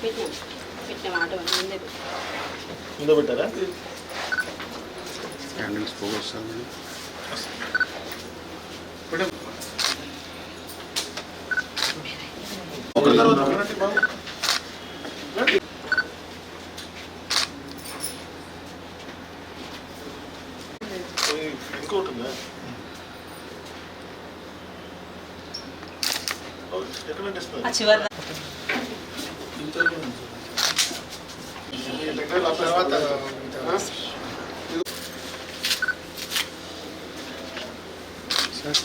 పెట్టినాం పెట్టినాం ఆటో ముందే. ముందు పెట్టారా క్యాండిల్స్ పోగు వస్తుంది ఒకరి తర్వాత ఒకరు రండి బాబు. రండి. ఓయ్, ఇంకోటి ఉందా ఎక్కడ పెట్టేస్తారు? ఆ చివరి ఈ దగ్గర ఆ తర్వాత ఆ? సార్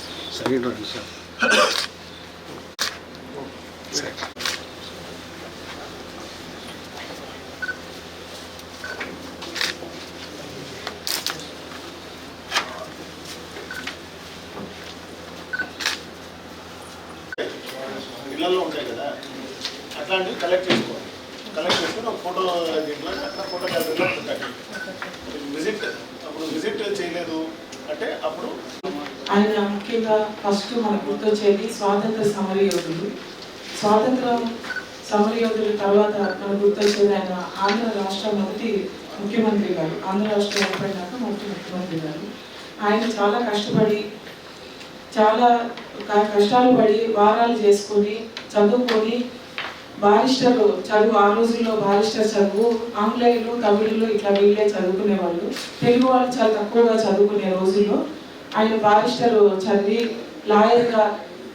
ఇళ్ళలో ఉంటాయి కదా అట్లాంటివి కలెక్ట్ చేసుకోవాలి. కలెక్ట్ చేసుకుని ఒక ఫోటో దీంట్లో అట్లా ఫోటో గ్యాలరీలో పెట్టండి. విజిట్ అప్పుడు విజిట్ చేయలేదు. అంటే అప్పుడు ఆయన ముఖ్యంగా ఫస్ట్ మనకు గుర్తొచ్చేది స్వాతంత్ర సమరయోధులు స్వాతంత్రం సమరయోధుల తర్వాత మనకు గుర్తొచ్చేది ఆయన ఆంధ్ర రాష్ట్ర మొదటి ముఖ్యమంత్రి గారు. ఆంధ్ర రాష్ట్రం ఏర్పడినాక మొదటి ముఖ్యమంత్రి గారు. ఆయన చాలా కష్టపడి చాలా కష్టాలు పడి వారాలు చేసుకొని చదువుకొని బారిస్టర్ చదువు ఆ రోజుల్లో బారిస్టర్ చదువు ఆంగ్లేయులు తమిళులు ఇట్లా వీళ్ళే చదువుకునే వాళ్ళు తెలుగు వాళ్ళు చాలా తక్కువగా చదువుకునే రోజుల్లో ఆయన బారిస్టర్ చదివి లాయర్గా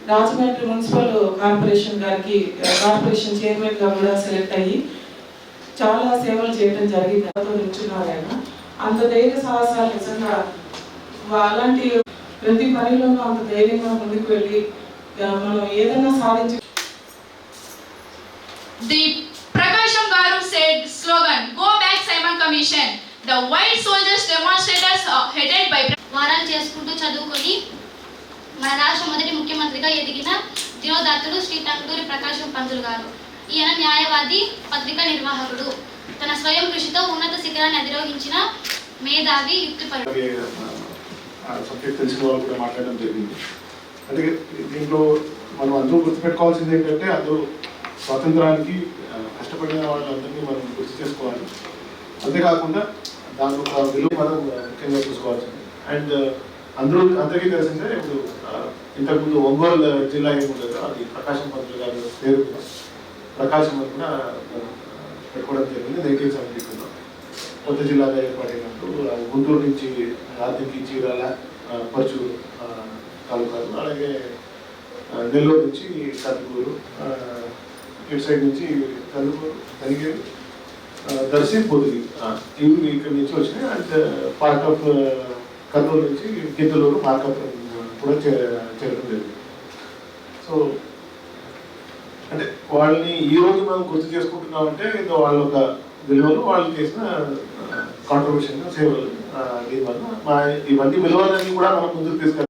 రాజమండ్రి మున్సిపల్ కార్పొరేషన్ గారికి కార్పొరేషన్ చైర్మన్గా కూడా సెలెక్ట్ అయ్యి చాలా సేవలు చేయడం జరిగింది. అతను నిల్చున్నారు ఆయన. అంత ధైర్య సాహసాలు నిజంగా అలాంటి ప్రతి పనిలోనూ అంత ధైర్యంగా ముందుకు వెళ్ళి మనం ఏదైనా సాధించి The Prakasham Garu said slogan, Go back Simon Commission. The white soldiers demonstrators uh, headed by వారాలు చేసుకుంటూ చదువుకొని మన రాష్ట్ర మొదటి ముఖ్యమంత్రిగా ఎదిగిన దినోదాత్తుడు శ్రీ టంగుటూరి ప్రకాశం పంతులు గారు. ఈయన న్యాయవాది పత్రికా నిర్వాహకుడు. తన స్వయం కృషితో ఉన్నత శిఖరాన్ని అధిరోహించిన మేధావి యుక్తిపరుడు అలాగే సబ్జెక్ట్ తెలిసిన వాళ్ళు కూడా మాట్లాడడం జరిగింది. అంటే దీంట్లో మనం అందరూ గుర్తుపెట్టుకోవాల్సింది ఏంటంటే అందరూ స్వాతంత్రానికి కష్టపడిన వాళ్ళందరినీ మనం గుర్తు చేసుకోవాలి. అంతేకాకుండా దాని ఒక విలువ మనం ముఖ్యంగా చూసుకోవాల్సింది. అండ్ అందరూ అందరికీ తెలిసిందే ఇప్పుడు ఇంతకుముందు ఒంగోలు జిల్లా ఏముండదు అది ప్రకాశం పంతులు గారి పేరు ప్రకాశం అని కూడా పెట్టుకోవడం జరిగింది నైన్టీన్ సెవెంటీ టూలో కొత్త జిల్లాగా ఏర్పడినట్టు గుంటూరు నుంచి రాత్రికి చీరాల ఆ, తాలూకాలు అలాగే నెల్లూరు నుంచి కందుకూరు ఇటు సైడ్ నుంచి తలుపు తనిగేరు ఆ, దర్శి పొదిలి ఇవి ఇక్కడ నుంచి వచ్చినాయి అండ్ పార్క్ ఆఫ్ కర్నూలు నుంచి గిద్దలూరు ఆఫ్ కూడా చే చేరడం జరిగింది. సో అంటే వాళ్ళని ఈ రోజు మనం గుర్తు చేసుకుంటున్నామంటే ఇది వాళ్ళ ఒక విలువలు వాళ్ళు చేసిన కాంట్రిబ్యూషన్ సేవలు దీనివల్ల ఇవన్నీ విలువలన్నీ కూడా మనం ముందుకు తీసుకెళ్ళాలి.